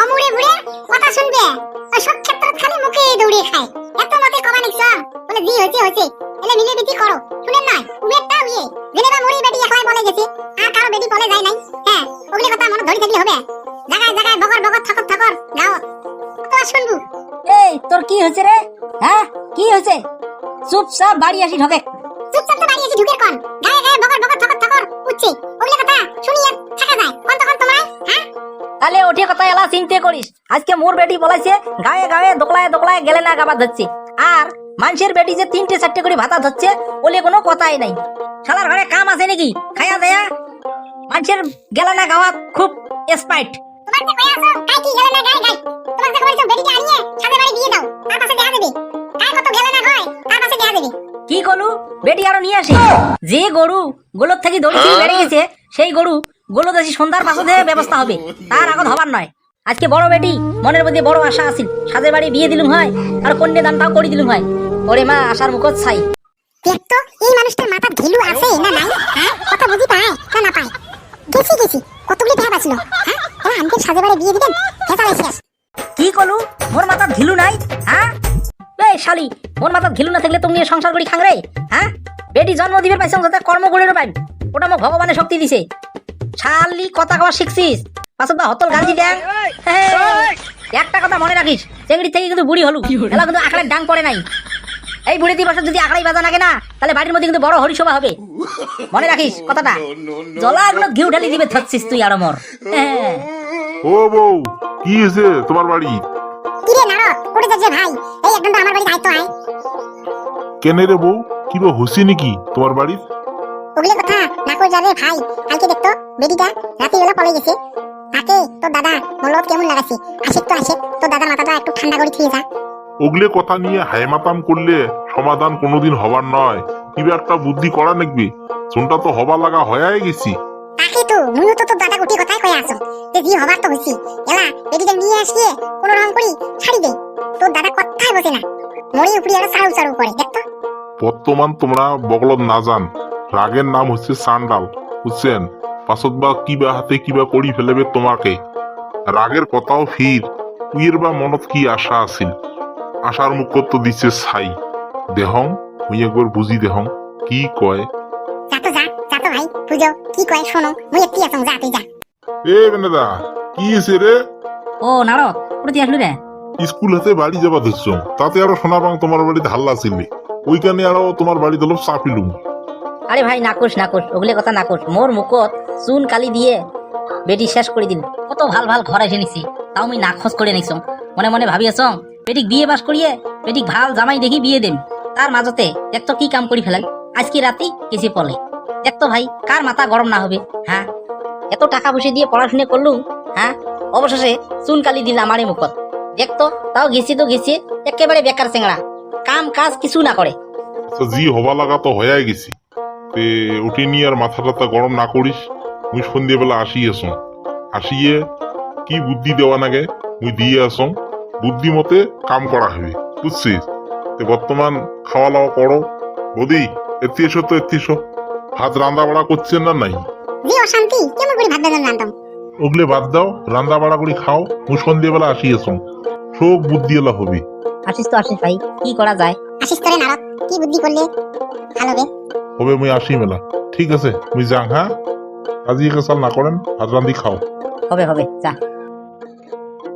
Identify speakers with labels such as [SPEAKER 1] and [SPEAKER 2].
[SPEAKER 1] অমুড়ে বুড়ে কথা শুনবে। সব ক্ষেত্র খালি মুখে দৌড়িয়ে খায়। এত মতে কমা নিছ বলে জি হইছে হইছে এলে মিলে বিটি করো। শুনেন না উমেরটা ইয়ে। জেনেবা মুড়ি বেটি একলাই বলে গেছে। আর কারও বেটি বলে যায় নাই। হ্যাঁ ওগুলি কথা মনে ধরে থাকলে হবে? জায়গায় জায়গায় বগর বগর ঠকর ঠকর গাও। তো শুনবু?
[SPEAKER 2] এই তোর কি হয়েছে রে? হ্যাঁ কি হয়েছে? চুপচাপ বাড়ি আসি ঢোকে।
[SPEAKER 1] চুপচাপ তো বাড়ি এসে ঢুকের কন?
[SPEAKER 2] তাহলে ওঠে কথা এলা চিনতে করিস। আজকে মোর বেটি বলাইছে গায়ে গায়ে দোকলায় দোকলায় গেলে না গাবা ধরছে। আর মানুষের বেটি যে তিনটে চারটে করে ভাতা ধরছে বলে কোনো কথাই নাই। শালার ঘরে কাম আছে নাকি? খায়া দেয়া। মানুষের গেলে না গাওয়া খুব স্পাইট
[SPEAKER 1] তোমার যে কই আছো কাই কি গেলে না গায়? গায় তোমার যে কইছো বেটিকে আনিয়ে সাথে বাড়ি বিয়ে দাও। তার পাশে দেখা দেবে। কাই কত গেলে না তার পাশে দেখা দেবে।
[SPEAKER 2] কি করলু বেটি আরও নিয়ে আসি। যে গরু গোলর থেকে দড়ি বেড়ে গেছে সেই গরু গোলো দেশি সন্ধ্যার পাশে ব্যবস্থা হবে। তার আগত হবার নয়। আজকে বড় বেটি মনের মধ্যে বড় আশা আছিল। সাজে বাড়ি বিয়ে দিলুম হয় আর কন্যা দানটাও করে দিলুম হয়। ওরে মা আশার মুখত ছাই।
[SPEAKER 1] দেখ তো এই মানুষটার মাথা আছে না নাই? হ্যাঁ কথা বুঝি পায় না না পায় গেছি গেছি। কতগুলি হ্যাঁ আমাকে সাজে বাড়ি বিয়ে দিবেন
[SPEAKER 2] কি করলু মোর মাথার ঘিলু নাই হ্যাঁ এই শালি মোর মাথার ঘিলু না থাকলে তুমি নিয়ে সংসার করি খাং রে হ্যাঁ বেটি জন্ম দিবে পাইছাম যাতে কর্ম করে পাইম। ওটা মোক ভগবানের শক্তি দিছে। শালি কথা কওয়া শিখছিস? পাছত বা হতল গাঞ্জি ড্যাং একটা কথা মনে রাখিস চেংড়ি থেকে কিন্তু বুড়ি হলু। এলা কিন্তু আখড়ায় ডাং পড়ে নাই। এই বুড়ি দিবস যদি আখড়াই বাজা লাগে না তাহলে বাড়ির মধ্যে কিন্তু বড় হরিসভা হবে। মনে রাখিস কথাটা? জলা এগুলো ঘিউ ঢালি দিবে থাকছিস তুই আর মর
[SPEAKER 3] ও বউ কি হয়েছে তোমার বাড়ি?
[SPEAKER 1] কিরে নারদ উঠে যাচ্ছে ভাই। এই একদম তো আমার বাড়ি দায়িত্ব আয়।
[SPEAKER 3] কেনে রে বউ? কি বা হসি নাকি তোমার বাড়ির?
[SPEAKER 1] ওগুলো কথা না কই যাবে ভাই? কালকে দেখতো বেডিটা রাতে বেলা গেছে। তাকে তোর দাদা মলত কেমন লাগাছে? আশেক তো তোর দাদার মাথাটা একটু ঠান্ডা করে থিয়ে যা।
[SPEAKER 3] ওগলে কথা নিয়ে হাইমাতাম করলে সমাধান কোনোদিন হবার নয়। কিবা একটা বুদ্ধি করা নাকবি চুনটা তো হবার লাগা হয়ে গেছি।
[SPEAKER 1] তাকে তো মুইও তো তোর দাদা গুটি কথাই কয়ে আসো যে জি হবার তো হইছি। এলা বেডিটা নিয়ে আসিয়ে কোন রকম করি ছাড়ি দে। তোর দাদা কথাই বসে না। মরি উপরি আর সাড়ু সাড়ু করে দেখতো
[SPEAKER 3] বর্তমান তোমরা বগলত না যান। রাগের নাম হচ্ছে সান্ডাল বুঝছেন? পাছত বা কিবা হাতে কিবা করি ফেলেবে তোমাকে। রাগের কথাও ফির উইয়ের বা মনত কি আশা আছিল? আশার মুখত তো দিচ্ছে ছাই। দেহং মুই একবার বুঝি দেহং কি কয়?
[SPEAKER 1] যা তো যা যা তো ভাই বুঝো কি কয় শোনো মুই একটি আসং যা তুই যা।
[SPEAKER 3] এ বেনেদা কি হয়েছে রে?
[SPEAKER 2] ও নারদ ওটা দিয়ে আসলু রে?
[SPEAKER 3] স্কুল হাতে বাড়ি যাবা ধরছ তাতে আরও শোনা তোমার বাড়িতে হাল্লা ছিলি ওইখানে আরও তোমার বাড়িতে লোক চাপিলুম।
[SPEAKER 2] আরে ভাই নাকুস নাকুস ওগুলি কথা নাকুস মোর মুখত চুন কালি দিয়ে বেটি শেষ করে দিল। কত ভালো ভালো ঘর এসে নিছি তাও আমি নাখোঁজ করে নিছ। মনে মনে ভাবি আছ বেটিক বিয়ে বাস করিয়ে বেটিক ভালো জামাই দেখি বিয়ে দেম। তার মাজতে দেখ তো কি কাম করি ফেলাল আজকে রাতি কেসি পলে। দেখ তো ভাই, কার মাথা গরম না হবে? হ্যাঁ? এত টাকা পয়সা দিয়ে পড়াশুনে করলু হ্যাঁ? অবশেষে চুন কালি দিল আমারই মুখত। দেখ তো তাও গেছি তো গেছি, একেবারে বেকার চেংড়া কাম কাজ কিছু না করে।
[SPEAKER 3] তো জি, হবা লাগা তো হয়ে গেছি। তে উঠে নিয়ে আর মাথা টাথা গরম না করিস মুই সন্ধ্যেবেলা আসি আসং আসিয়ে কি বুদ্ধি দেওয়া নাগে মুই দিয়ে আসং বুদ্ধি মতে কাম করা হবে বুঝছিস? তে বর্তমান খাওয়া দাওয়া করো। বৌদি এতে এসো তো এতে এসো। ভাত রান্না বাড়া করছেন না নাই?
[SPEAKER 1] জি অশান্তি। কেমন করে ভাত বেজন জানতাম
[SPEAKER 3] ওগলে বাদ দাও রান্না বাড়া করে খাও মুই সন্ধ্যেবেলা আসি আসং সব বুদ্ধি এলা হবে।
[SPEAKER 2] আসিস তো আসিস ভাই কি করা যায়?
[SPEAKER 1] আসিস তোরে নারদ কি বুদ্ধি করলে? ভালো হবে
[SPEAKER 3] হবে মুই আসি মেলা। ঠিক আছে, মুই যাং হ্যাঁ? আজি কাল না করেন, ভাত রান্ধি খাও।
[SPEAKER 2] হবে হবে, যা।